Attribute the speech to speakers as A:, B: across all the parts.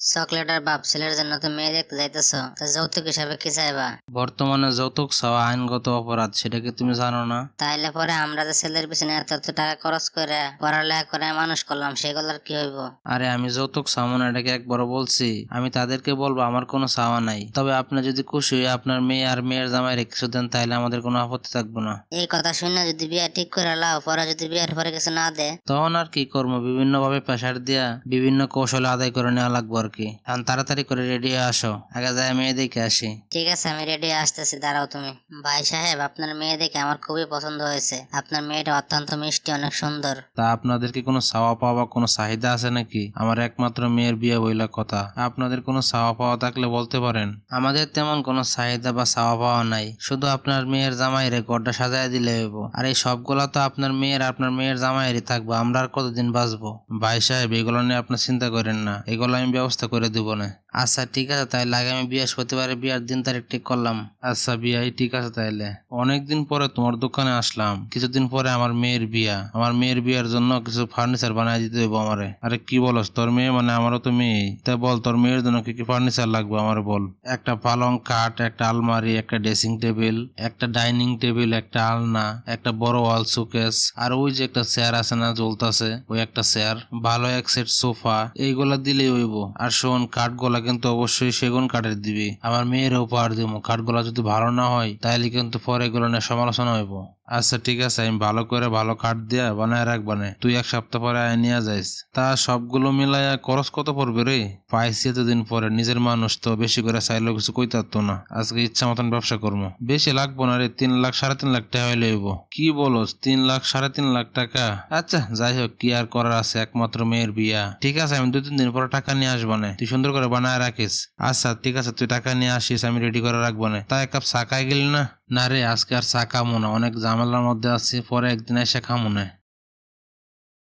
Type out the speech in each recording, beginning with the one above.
A: চকলেটের বাপ ছেলের জন্য তো মেয়ে দেখতে যাইতেছ তা যৌতুক হিসাবে কি চাইবা?
B: বর্তমানে যৌতুক চাওয়া আইনগত অপরাধ সেটা কি তুমি জানো না?
A: তাইলে পরে আমরা যে ছেলের পিছনে এত এত টাকা খরচ করে পড়ালেখা করে মানুষ করলাম সেগুলোর কি হইব?
B: আরে আমি যৌতুক চাবো না এটাকে একবার বলছি। আমি তাদেরকে বলব আমার কোনো চাওয়া নাই। তবে আপনি যদি খুশি হয়ে আপনার মেয়ে আর মেয়ের জামাই কিছু দেন তাহলে আমাদের কোনো আপত্তি থাকবে না।
A: এই কথা শুনে যদি বিয়ে ঠিক করে লাও পরে যদি বিয়ের পরে কিছু না দে।
B: তখন আর কি করব? বিভিন্ন ভাবে প্রেশার দিয়া বিভিন্ন কৌশলে আদায় করে নেওয়া লাগবে আর কি? এখন তাড়াতাড়ি করে রেডি হয়ে আসো। আগে যায় মেয়ে দেখে আসি।
A: ঠিক আছে আমি রেডি আসতেছি দাঁড়াও তুমি। ভাই সাহেব আপনার মেয়ে দেখে আমার খুবই পছন্দ হয়েছে। আপনার মেয়েটা অত্যন্ত মিষ্টি অনেক সুন্দর।
B: তা আপনাদের কি কোনো চাওয়া পাওয়া বা কোনো চাহিদা আছে নাকি? আমার একমাত্র মেয়ের বিয়ে বইলা কথা। আপনাদের কোনো চাওয়া পাওয়া থাকলে বলতে পারেন। আমাদের তেমন কোনো চাহিদা বা চাওয়া পাওয়া নাই। শুধু আপনার মেয়ের জামাই রেকর্ডটা সাজায় দিলে হইব। আর এই সবগুলা তো আপনার মেয়ের আপনার মেয়ের জামাইয়েরই থাকব। আমরা আর কতদিন বাঁচবো? ভাই সাহেব এগুলো নিয়ে আপনি চিন্তা করেন না। এগুলো আমি ব্যবস্থা করে দেবো না। আচ্ছা ঠিক আছে তাইলে আগামী বৃহস্পতিবারে বিয়ার দিন তারিখ ঠিক করলাম। আচ্ছা বিয়াই ঠিক আছে তাইলে অনেকদিন পরে তোমার দোকানে আসলাম। কিছুদিন পরে আমার মেয়ের বিয়া। আমার মেয়ের বিয়ার জন্য কিছু ফার্নিচার বানাই দিতে দেবো আমারে। আরে কি বলস, তোর মেয়ে মানে আমারও তো মেয়ে। তাই বল, তোর মেয়ের জন্য কি কি ফার্নিচার লাগবে আমার বল। একটা পালং কাঠ একটা আলমারি, একটা ড্রেসিং টেবিল একটা ডাইনিং টেবিল একটা আলনা, একটা বড় ওয়াল শোকেস আর ওই যে একটা চেয়ার আছে না, জ্বলতাছে, ওই একটা চেয়ার ভালো এক সেট সোফা এইগুলা দিলেই হইব। আর শোন কাঠগুলা কিন্তু অবশ্যই সেগুন কাঠের দিবে। আমার মেয়ের উপহার দিব। কাঠগুলা যদি ভালো না হয় তাহলে কিন্তু পরে এগুলো নিয়ে সমালোচনা হইব। আচ্ছা ঠিক আছে, আমি ভালো করে ভালো কাঠ দিয়া বানায় রাখবানে তুই এক সপ্তাহ পরে আয় নিয়ে যাইস। তা সবগুলো মিলাইয়া খরচ কত পড়বে রে? পাইছি এতদিন পরে, নিজের মানুষ তো বেশি করে চাইলেও কিছু কই তো না। আজকে ইচ্ছা মতন ব্যবসা করব। বেশি লাগবো না রে, তিন লাখ, সাড়ে তিন লাখ টাকা হইলে হইব। কি বলস, তিন লাখ, সাড়ে তিন লাখ টাকা? আচ্ছা যাই হোক, কি আর করার আছে, একমাত্র মেয়ের বিয়া। ঠিক আছে, আমি দু তিন দিন পরে টাকা নিয়ে আসব না। তুই সুন্দর করে বানায় রাখিস। আচ্ছা ঠিক আছে, তুই টাকা নিয়ে আসিস, আমি রেডি করে রাখব না। তা এক কাপ খাই গেলি না? না রে, আজকে আর চা খামো না, অনেক ঝামেলার মধ্যে আছি, পরে একদিন এসে খামো না।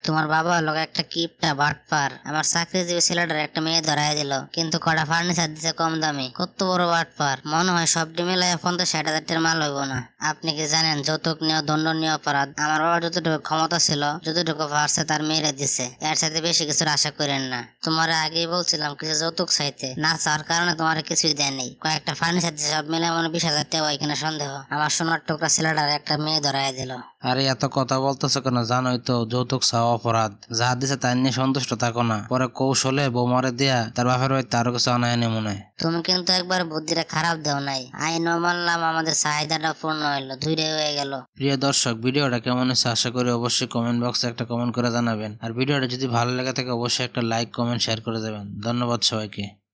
A: তোমার বাবা লোক একটা কিপটা বাটপার। আমার চাকরিজীবী ছেলেটার একটা মেয়ে ধরাই দিল। কিন্তু কটা ফার্নিচার দিছে কম দামে। কত বড় বাটপার। মনে হয় সবটি মিলাই পঞ্চাশ ষাট হাজার মাল হইব না। আপনি কি জানেন, যৌতুক নেওয়া দণ্ডনীয় অপরাধ। আমার বাবা যতটুকু ক্ষমতা ছিল, যতটুকু পারছে তার মেয়েরা দিছে। এর সাথে বেশি কিছুর আশা করেন না। তোমার আগেই বলছিলাম কিছু যৌতুক চাইতে। না চাওয়ার কারণে তোমার কিছুই দেয়নি কয়েকটা ফার্নিচার দিছে, সব মিলে মনে বিশ হাজার টাকা এখানে সন্দেহ। আমার সোনার টুকরা ছেলেটার একটা মেয়ে ধরাই দিল।
B: আরে, এত কথা বলতেছো কেন? জানোই তো, যৌতুক চাওয়া অপরাধ। যা দিছে তাই নিয়ে সন্তুষ্ট থাকো না। পরে কৌশলে বোমারে দেয়া তার বাপের বাড়িতে আরও কিছু আনায় নে মনে হয়।
A: তুমি কিন্তু একবার বুদ্ধিটা খারাপ দেও নাই। আইন মানলাম আমাদের চাহিদাটা পূর্ণ হইল দুইটাই হয়ে গেল।
B: প্রিয় দর্শক ভিডিওটা কেমন হয়েছে আশা করি অবশ্যই কমেন্ট বক্সে একটা কমেন্ট করে জানাবেন। আর ভিডিওটা যদি ভালো লাগে থাকে অবশ্যই একটা লাইক কমেন্ট শেয়ার করে দেবেন। ধন্যবাদ সবাইকে।